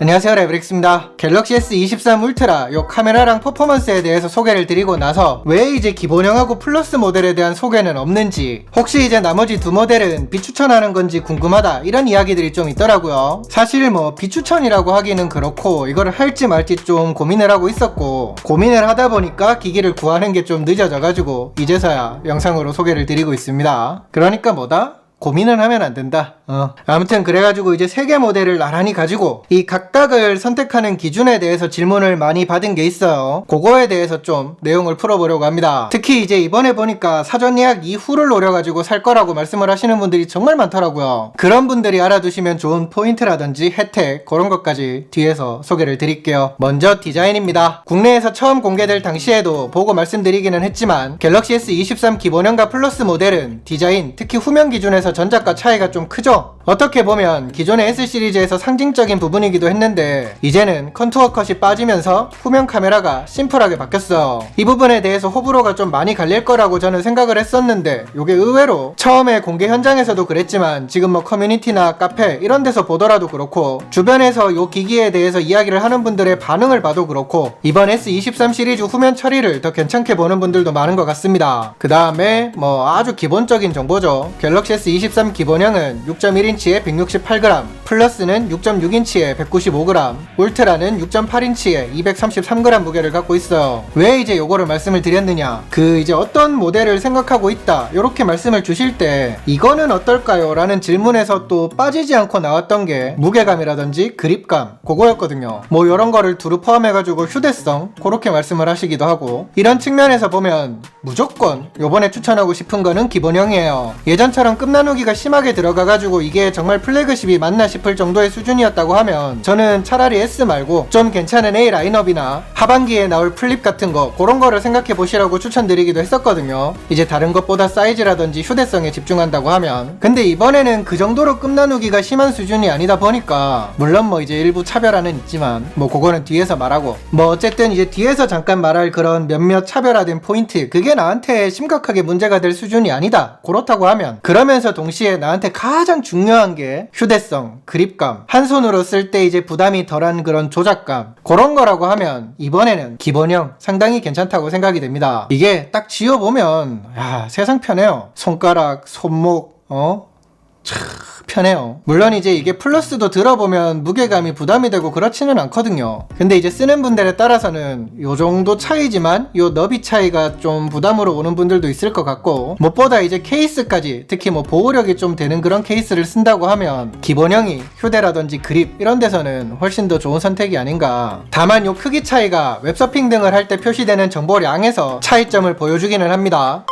안녕하세요 레브릭스입니다. 갤럭시 S23 울트라 요 카메라랑 퍼포먼스에 대해서 소개를 드리고 나서 왜 이제 기본형하고 플러스 모델에 대한 소개는 없는지 혹시 이제 나머지 두 모델은 비추천하는 건지 궁금하다 이런 이야기들이 좀 있더라고요. 사실 뭐 비추천이라고 하기는 그렇고 이거를 할지 말지 좀 고민을 하고 있었고 고민을 하다 보니까 기기를 구하는 게 좀 늦어져 가지고 이제서야 영상으로 소개를 드리고 있습니다. 그러니까 뭐다? 고민은 하면 안 된다. 어. 아무튼 그래가지고 이제 세 개 모델을 나란히 가지고 이 각각을 선택하는 기준에 대해서 질문을 많이 받은 게 있어요. 그거에 대해서 좀 내용을 풀어보려고 합니다. 특히 이제 이번에 보니까 사전 예약 이후를 노려가지고 살 거라고 말씀을 하시는 분들이 정말 많더라고요. 그런 분들이 알아두시면 좋은 포인트라든지 혜택 그런 것까지 뒤에서 소개를 드릴게요. 먼저 디자인입니다. 국내에서 처음 공개될 당시에도 보고 말씀드리기는 했지만 갤럭시 S23 기본형과 플러스 모델은 디자인 특히 후면 기준에서 전작과 차이가 좀 크죠? 어떻게 보면 기존의 S 시리즈에서 상징적인 부분이기도 했는데 이제는 컨투어 컷이 빠지면서 후면 카메라가 심플하게 바뀌었어. 이 부분에 대해서 호불호가 좀 많이 갈릴 거라고 저는 생각을 했었는데 이게 의외로 처음에 공개 현장에서도 그랬지만 지금 뭐 커뮤니티나 카페 이런 데서 보더라도 그렇고 주변에서 이 기기에 대해서 이야기를 하는 분들의 반응을 봐도 그렇고 이번 S23 시리즈 후면 처리를 더 괜찮게 보는 분들도 많은 것 같습니다. 그 다음에 뭐 아주 기본적인 정보죠. 갤럭시 S23 기본형은 6.1인치에 168g, 플러스는 6.6인치에 195g, 울트라는 6.8인치에 233g 무게를 갖고 있어요. 왜 이제 요거를 말씀을 드렸느냐? 그 이제 어떤 모델을 생각하고 있다. 요렇게 말씀을 주실 때 이거는 어떨까요? 라는 질문에서 또 빠지지 않고 나왔던 게 무게감이라든지 그립감 그거였거든요. 뭐 요런 거를 두루 포함해가지고 휴대성 그렇게 말씀을 하시기도 하고 이런 측면에서 보면 무조건 요번에 추천하고 싶은 거는 기본형이에요. 예전처럼 끝나 누기가 심하게 들어가가지고 이게 정말 플래그십이 맞나 싶을 정도의 수준이었다고 하면 저는 차라리 S 말고 좀 괜찮은 A 라인업이나 하반기에 나올 플립 같은 거 그런 거를 생각해 보시라고 추천드리기도 했었거든요. 이제 다른 것보다 사이즈라든지 휴대성에 집중한다고 하면 근데 이번에는 그 정도로 끝나누기가 심한 수준이 아니다 보니까 물론 뭐 이제 일부 차별화는 있지만 뭐 그거는 뒤에서 말하고 뭐 어쨌든 이제 뒤에서 잠깐 말할 그런 몇몇 차별화된 포인트 그게 나한테 심각하게 문제가 될 수준이 아니다 그렇다고 하면 그러면서 동시에 나한테 가장 중요한 게 휴대성 그립감. 한 손으로 쓸 때 이제 부담이 덜한 그런 조작감. 그런 거라고 하면 이번에는 기본형 상당히 괜찮다고 생각이 됩니다. 이게 딱 쥐어보면 야 세상 편해요. 손가락 손목 어 참 편해요. 물론 이제 이게 플러스도 들어보면 무게감이 부담이 되고 그렇지는 않거든요. 근데 이제 쓰는 분들에 따라서는 요 정도 차이지만 요 너비 차이가 좀 부담으로 오는 분들도 있을 것 같고 무엇보다 이제 케이스까지 특히 뭐 보호력이 좀 되는 그런 케이스를 쓴다고 하면 기본형이 휴대라든지 그립 이런 데서는 훨씬 더 좋은 선택이 아닌가. 다만 요 크기 차이가 웹서핑 등을 할 때 표시되는 정보량에서 차이점을 보여주기는 합니다.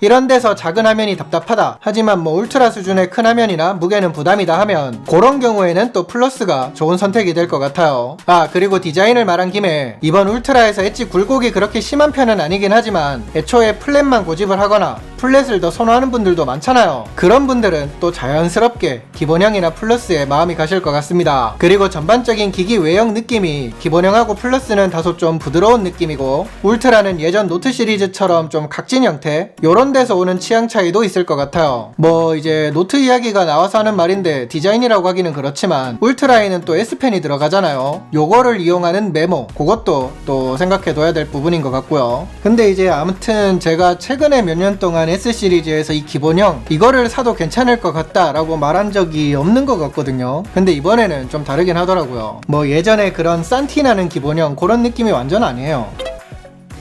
이런 데서 작은 화면이 답답하다. 하지만 뭐 울트라 수준의 큰 화면이나 무게는 부담이다 하면 그런 경우에는 또 플러스가 좋은 선택이 될 것 같아요. 아 그리고 디자인을 말한 김에 이번 울트라에서 엣지 굴곡이 그렇게 심한 편은 아니긴 하지만 애초에 플랫만 고집을 하거나 플랫을 더 선호하는 분들도 많잖아요. 그런 분들은 또 자연스럽게 기본형이나 플러스에 마음이 가실 것 같습니다. 그리고 전반적인 기기 외형 느낌이 기본형하고 플러스는 다소 좀 부드러운 느낌이고 울트라는 예전 노트 시리즈처럼 좀 각진 형태 요런 데서 오는 취향 차이도 있을 것 같아요. 뭐 이제 노트 이야기가 나와서 하는 말인데 디자인이라고 하기는 그렇지만 울트라에는 또 S펜이 들어가잖아요. 요거를 이용하는 메모 그것도 또 생각해 둬야 될 부분인 것 같고요. 근데 이제 아무튼 제가 최근에 몇 년 동안 S 시리즈에서 이 기본형 이거를 사도 괜찮을 것 같다라고 말한 적이 없는 것 같거든요. 근데 이번에는 좀 다르긴 하더라고요. 뭐 예전에 그런 산티나는 기본형 그런 느낌이 완전 아니에요.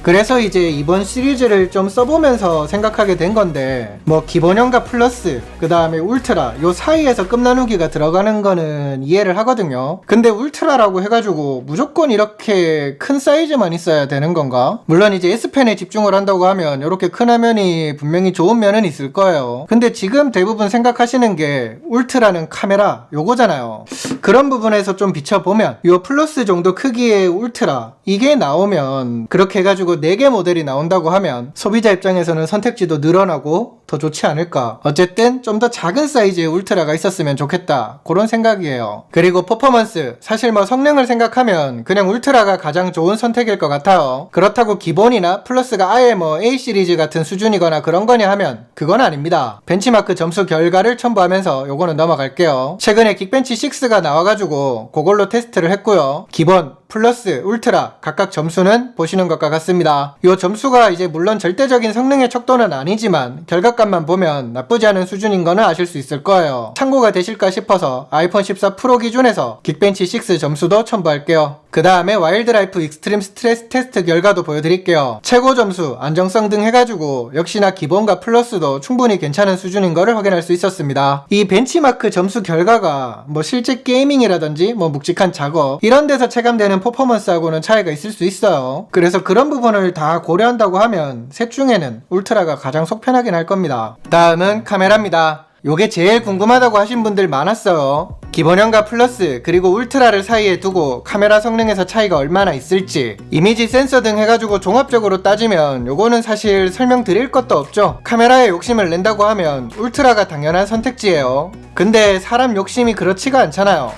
그래서 이제 이번 시리즈를 좀 써보면서 생각하게 된 건데 뭐 기본형과 플러스 그 다음에 울트라 요 사이에서 끝나누기가 들어가는 거는 이해를 하거든요. 근데 울트라라고 해가지고 무조건 이렇게 큰 사이즈만 있어야 되는 건가? 물론 이제 S펜에 집중을 한다고 하면 이렇게 큰 화면이 분명히 좋은 면은 있을 거예요. 근데 지금 대부분 생각하시는 게 울트라는 카메라 요거잖아요. 그런 부분에서 좀 비춰보면 요 플러스 정도 크기의 울트라 이게 나오면 그렇게 해가지고 4개 모델이 나온다고 하면 소비자 입장에서는 선택지도 늘어나고 더 좋지 않을까. 어쨌든 좀 더 작은 사이즈의 울트라가 있었으면 좋겠다. 그런 생각이에요. 그리고 퍼포먼스. 사실 뭐 성능을 생각하면 그냥 울트라가 가장 좋은 선택일 것 같아요. 그렇다고 기본이나 플러스가 아예 뭐 A 시리즈 같은 수준이거나 그런 거냐 하면 그건 아닙니다. 벤치마크 점수 결과를 첨부하면서 요거는 넘어갈게요. 최근에 긱벤치 6가 나와가지고 그걸로 테스트를 했고요. 기본, 플러스, 울트라 각각 점수는 보시는 것과 같습니다. 이 점수가 이제 물론 절대적인 성능의 척도는 아니지만 결과 값만 보면 나쁘지 않은 수준인 거는 아실 수 있을 거예요. 참고가 되실까 싶어서 아이폰 14 프로 기준에서 긱벤치 6 점수도 첨부할게요. 그 다음에 와일드라이프 익스트림 스트레스 테스트 결과도 보여드릴게요. 최고 점수, 안정성 등 해가지고 역시나 기본과 플러스도 충분히 괜찮은 수준인 거를 확인할 수 있었습니다. 이 벤치마크 점수 결과가 뭐 실제 게이밍이라든지 뭐 묵직한 작업 이런 데서 체감되는 퍼포먼스하고는 차이가 있을 수 있어요. 그래서 그런 부분을 다 고려한다고 하면 셋 중에는 울트라가 가장 속 편하긴 할 겁니다. 다음은 카메라입니다. 요게 제일 궁금하다고 하신 분들 많았어요. 기본형과 플러스 그리고 울트라를 사이에 두고 카메라 성능에서 차이가 얼마나 있을지 이미지 센서 등 해가지고 종합적으로 따지면 요거는 사실 설명드릴 것도 없죠. 카메라에 욕심을 낸다고 하면 울트라가 당연한 선택지예요. 근데 사람 욕심이 그렇지가 않잖아요.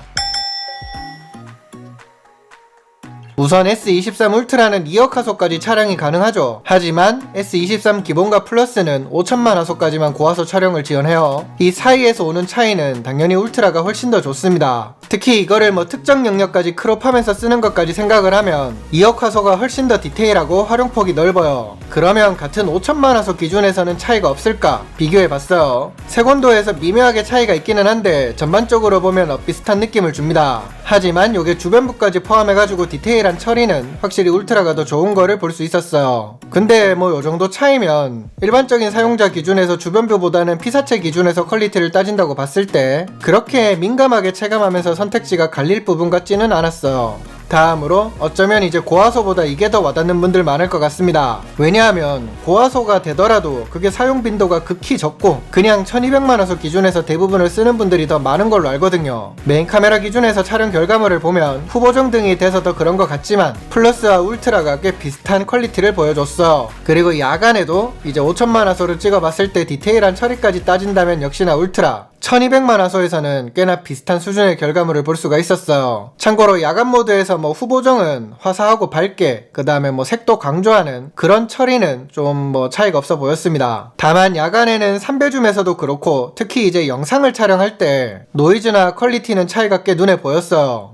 우선 S23 울트라는 2억 화소까지 촬영이 가능하죠. 하지만 S23 기본과 플러스는 5천만 화소까지만 고화소 촬영을 지원해요. 이 사이에서 오는 차이는 당연히 울트라가 훨씬 더 좋습니다. 특히 이거를 뭐 특정 영역까지 크롭하면서 쓰는 것까지 생각을 하면 2억 화소가 훨씬 더 디테일하고 활용폭이 넓어요. 그러면 같은 5천만 화소 기준에서는 차이가 없을까 비교해봤어요. 색온도에서 미묘하게 차이가 있기는 한데 전반적으로 보면 비슷한 느낌을 줍니다. 하지만 요게 주변부까지 포함해가지고 디테일한 처리는 확실히 울트라가 더 좋은 거를 볼 수 있었어요. 근데 뭐 요 정도 차이면 일반적인 사용자 기준에서 주변부보다는 피사체 기준에서 퀄리티를 따진다고 봤을 때 그렇게 민감하게 체감하면서 선택지가 갈릴 부분 같지는 않았어요. 다음으로 어쩌면 이제 고화소보다 이게 더 와닿는 분들 많을 것 같습니다. 왜냐하면 고화소가 되더라도 그게 사용 빈도가 극히 적고 그냥 1200만 화소 기준에서 대부분을 쓰는 분들이 더 많은 걸로 알거든요. 메인 카메라 기준에서 촬영 결과물을 보면 후보정 등이 돼서 더 그런 것 같지만 플러스와 울트라가 꽤 비슷한 퀄리티를 보여줬어요. 그리고 야간에도 이제 5천만 화소를 찍어봤을 때 디테일한 처리까지 따진다면 역시나 울트라 1200만 화소에서는 꽤나 비슷한 수준의 결과물을 볼 수가 있었어요. 참고로 야간 모드에서 뭐 후보정은 화사하고 밝게, 그 다음에 뭐 색도 강조하는 그런 처리는 좀 뭐 차이가 없어 보였습니다. 다만 야간에는 3배줌에서도 그렇고 특히 이제 영상을 촬영할 때 노이즈나 퀄리티는 차이가 꽤 눈에 보였어요.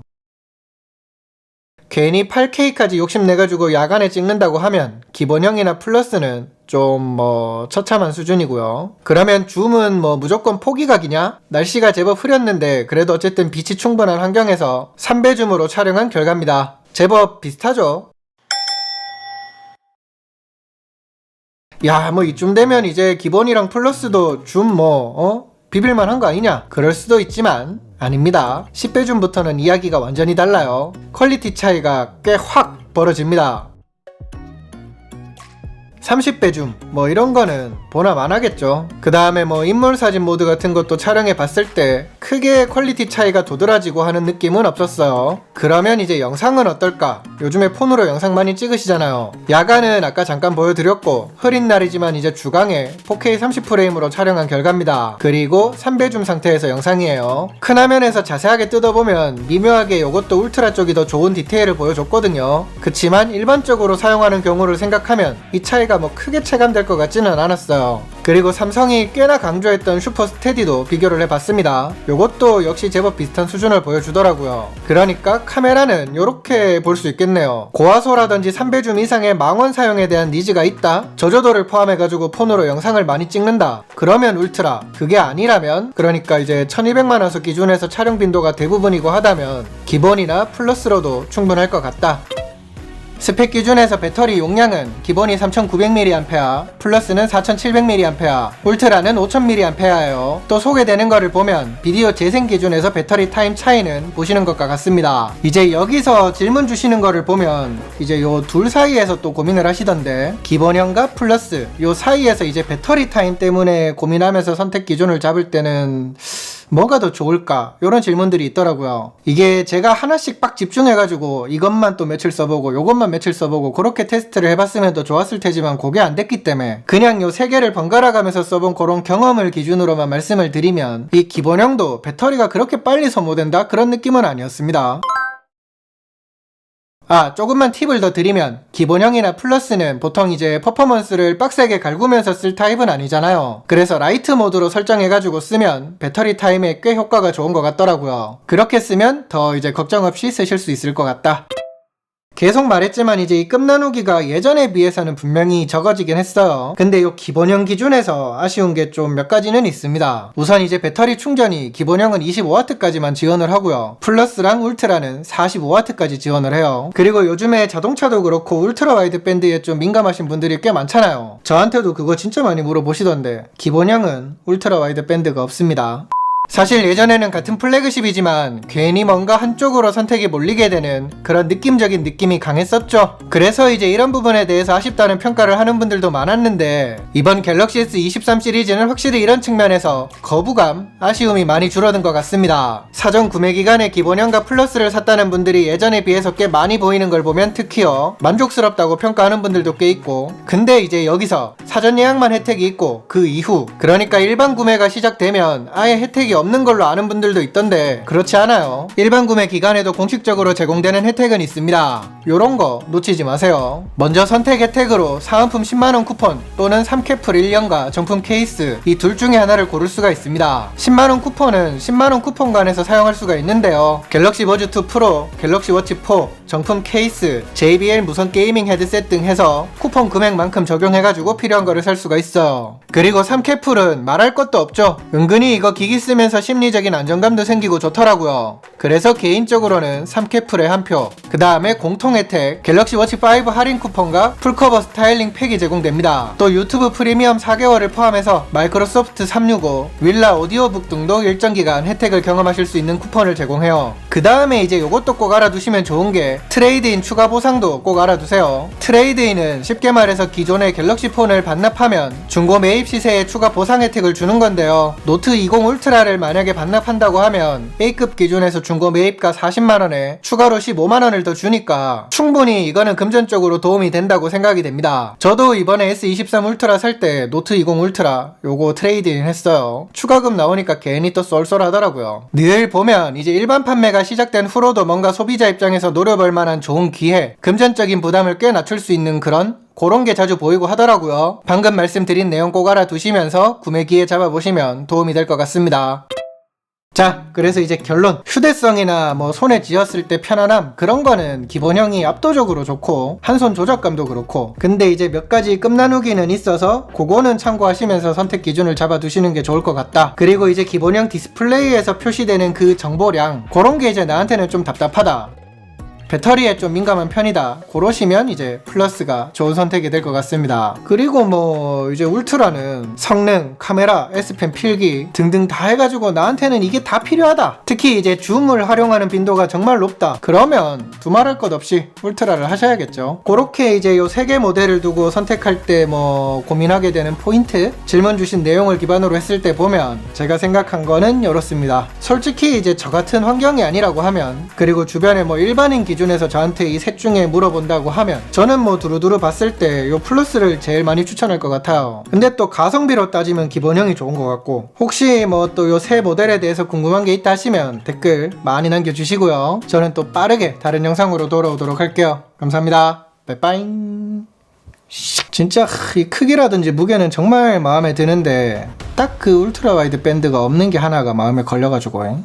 괜히 8K까지 욕심내가지고 야간에 찍는다고 하면 기본형이나 플러스는 좀 뭐 처참한 수준이고요. 그러면 줌은 뭐 무조건 포기각이냐? 날씨가 제법 흐렸는데 그래도 어쨌든 빛이 충분한 환경에서 3배 줌으로 촬영한 결과입니다. 제법 비슷하죠? 야, 뭐 이쯤 되면 이제 기본이랑 플러스도 줌 뭐, 어? 비빌만 한거 아니냐? 그럴 수도 있지만, 아닙니다. 10배 줌부터는 이야기가 완전히 달라요. 퀄리티 차이가 꽤 확 벌어집니다. 30배 줌, 뭐 이런 거는 보나 안 하겠죠. 그 다음에 뭐 인물 사진 모드 같은 것도 촬영해 봤을 때 크게 퀄리티 차이가 도드라지고 하는 느낌은 없었어요. 그러면 이제 영상은 어떨까? 요즘에 폰으로 영상 많이 찍으시잖아요. 야간은 아까 잠깐 보여드렸고 흐린 날이지만 이제 주강에 4K 30프레임으로 촬영한 결과입니다. 그리고 3배 줌 상태에서 영상이에요. 큰 화면에서 자세하게 뜯어보면 미묘하게 이것도 울트라 쪽이 더 좋은 디테일을 보여줬거든요. 그치만 일반적으로 사용하는 경우를 생각하면 이 차이가 뭐 크게 체감될 것 같지는 않았어요. 그리고 삼성이 꽤나 강조했던 슈퍼 스테디도 비교를 해봤습니다. 요것도 역시 제법 비슷한 수준을 보여주더라고요. 그러니까 카메라는 이렇게 볼 수 있겠네요. 고화소라든지 3배 줌 이상의 망원 사용에 대한 니즈가 있다. 저조도를 포함해가지고 폰으로 영상을 많이 찍는다. 그러면 울트라. 그게 아니라면 그러니까 이제 1200만 화소 기준에서 촬영 빈도가 대부분이고 하다면 기본이나 플러스로도 충분할 것 같다. 스펙 기준에서 배터리 용량은 기본이 3900mAh, 플러스는 4700mAh, 울트라는 5000mAh예요. 또 소개되는 거를 보면 비디오 재생 기준에서 배터리 타임 차이는 보시는 것과 같습니다. 이제 여기서 질문 주시는 거를 보면 이제 요 둘 사이에서 또 고민을 하시던데 기본형과 플러스 요 사이에서 이제 배터리 타임 때문에 고민하면서 선택 기준을 잡을 때는 뭐가 더 좋을까? 이런 질문들이 있더라고요. 이게 제가 하나씩 빡 집중해가지고 이것만 또 며칠 써보고 요것만 며칠 써보고 그렇게 테스트를 해봤으면 더 좋았을 테지만 그게 안 됐기 때문에 그냥 요 세 개를 번갈아 가면서 써본 그런 경험을 기준으로만 말씀을 드리면 이 기본형도 배터리가 그렇게 빨리 소모된다? 그런 느낌은 아니었습니다. 아, 조금만 팁을 더 드리면, 기본형이나 플러스는 보통 이제 퍼포먼스를 빡세게 갈구면서 쓸 타입은 아니잖아요. 그래서 라이트 모드로 설정해가지고 쓰면 배터리 타임에 꽤 효과가 좋은 것 같더라고요. 그렇게 쓰면 더 이제 걱정 없이 쓰실 수 있을 것 같다. 계속 말했지만 이제 이 끝나누기가 예전에 비해서는 분명히 적어지긴 했어요. 근데 이 기본형 기준에서 아쉬운 게 좀 몇 가지는 있습니다. 우선 이제 배터리 충전이 기본형은 25W까지만 지원을 하고요. 플러스랑 울트라는 45W까지 지원을 해요. 그리고 요즘에 자동차도 그렇고 울트라 와이드 밴드에 좀 민감하신 분들이 꽤 많잖아요. 저한테도 그거 진짜 많이 물어보시던데 기본형은 울트라 와이드 밴드가 없습니다. 사실 예전에는 같은 플래그십이지만 괜히 뭔가 한쪽으로 선택이 몰리게 되는 그런 느낌적인 느낌이 강했었죠. 그래서 이제 이런 부분에 대해서 아쉽다는 평가를 하는 분들도 많았는데 이번 갤럭시 S23 시리즈는 확실히 이런 측면에서 거부감, 아쉬움이 많이 줄어든 것 같습니다. 사전 구매 기간에 기본형과 플러스를 샀다는 분들이 예전에 비해서 꽤 많이 보이는 걸 보면 특히요 만족스럽다고 평가하는 분들도 꽤 있고 근데 이제 여기서 사전 예약만 혜택이 있고 그 이후 그러니까 일반 구매가 시작되면 아예 혜택이 없는 걸로 아는 분들도 있던데 그렇지 않아요. 일반 구매 기간에도 공식적으로 제공되는 혜택은 있습니다. 요런 거 놓치지 마세요. 먼저 선택 혜택으로 사은품 10만원 쿠폰 또는 3캐플 1년가 정품 케이스 이 둘 중에 하나를 고를 수가 있습니다. 10만원 쿠폰은 10만원 쿠폰관에서 사용할 수가 있는데요. 갤럭시 버즈 2 프로, 갤럭시 워치 4, 정품 케이스, JBL 무선 게이밍 헤드셋 등 해서 쿠폰 금액만큼 적용해가지고 필요한 거를 살 수가 있어요. 그리고 3캐플은 말할 것도 없죠. 은근히 이거 기기 쓰면 서 심리적인 안정감도 생기고 좋더라고요. 그래서 개인적으로는 3캐플에 한 표. 그 다음에 공통 혜택, 갤럭시 워치 5 할인 쿠폰과 풀커버 스타일링 팩이 제공됩니다. 또 유튜브 프리미엄 4개월을 포함해서 마이크로소프트 365, 윌라 오디오북 등도 일정 기간 혜택을 경험하실 수 있는 쿠폰을 제공해요. 그 다음에 이제 요것도 꼭 알아두시면 좋은 게 트레이드인 추가 보상도 꼭 알아두세요. 트레이드인은 쉽게 말해서 기존의 갤럭시 폰을 반납하면 중고 매입 시세에 추가 보상 혜택을 주는 건데요. 노트 20 울트라를 만약에 반납한다고 하면 A급 기준에서 중고 매입가 40만원에 추가로 15만원을 더 주니까 충분히 이거는 금전적으로 도움이 된다고 생각이 됩니다. 저도 이번에 S23 울트라 살 때 노트 20 울트라 요거 트레이드인 했어요. 추가금 나오니까 괜히 또 쏠쏠하더라고요. 늘 보면 이제 일반 판매가 시작된 후로도 뭔가 소비자 입장에서 노려볼 만한 좋은 기회, 금전적인 부담을 꽤 낮출 수 있는 그런 그런 게 자주 보이고 하더라고요. 방금 말씀드린 내용 꼭 알아두시면서 구매 기회 잡아보시면 도움이 될 것 같습니다. 자, 그래서 이제 결론. 휴대성이나 뭐 손에 쥐었을 때 편안함, 그런 거는 기본형이 압도적으로 좋고, 한 손 조작감도 그렇고. 근데 이제 몇 가지 끝나누기는 있어서, 그거는 참고하시면서 선택 기준을 잡아두시는 게 좋을 것 같다. 그리고 이제 기본형 디스플레이에서 표시되는 그 정보량, 그런 게 이제 나한테는 좀 답답하다. 배터리에 좀 민감한 편이다. 그러시면 이제 플러스가 좋은 선택이 될 것 같습니다. 그리고 뭐 이제 울트라는 성능, 카메라, S펜 필기 등등 다 해가지고 나한테는 이게 다 필요하다. 특히 이제 줌을 활용하는 빈도가 정말 높다. 그러면 두말할 것 없이 울트라를 하셔야겠죠. 그렇게 이제 요 세 개 모델을 두고 선택할 때 뭐 고민하게 되는 포인트, 질문 주신 내용을 기반으로 했을 때 보면 제가 생각한 거는 이렇습니다. 솔직히 이제 저 같은 환경이 아니라고 하면 그리고 주변에 뭐 일반인 기 준에서 저한테 이 셋 중에 물어본다고 하면 저는 뭐 두루두루 봤을 때 요 플러스를 제일 많이 추천할 것 같아요. 근데 또 가성비로 따지면 기본형이 좋은 것 같고 혹시 뭐 또 요 새 모델에 대해서 궁금한 게 있다 하시면 댓글 많이 남겨주시고요. 저는 또 빠르게 다른 영상으로 돌아오도록 할게요. 감사합니다. 빠이빠이. 진짜 이 크기라든지 무게는 정말 마음에 드는데 딱 그 울트라 와이드 밴드가 없는 게 하나가 마음에 걸려가지고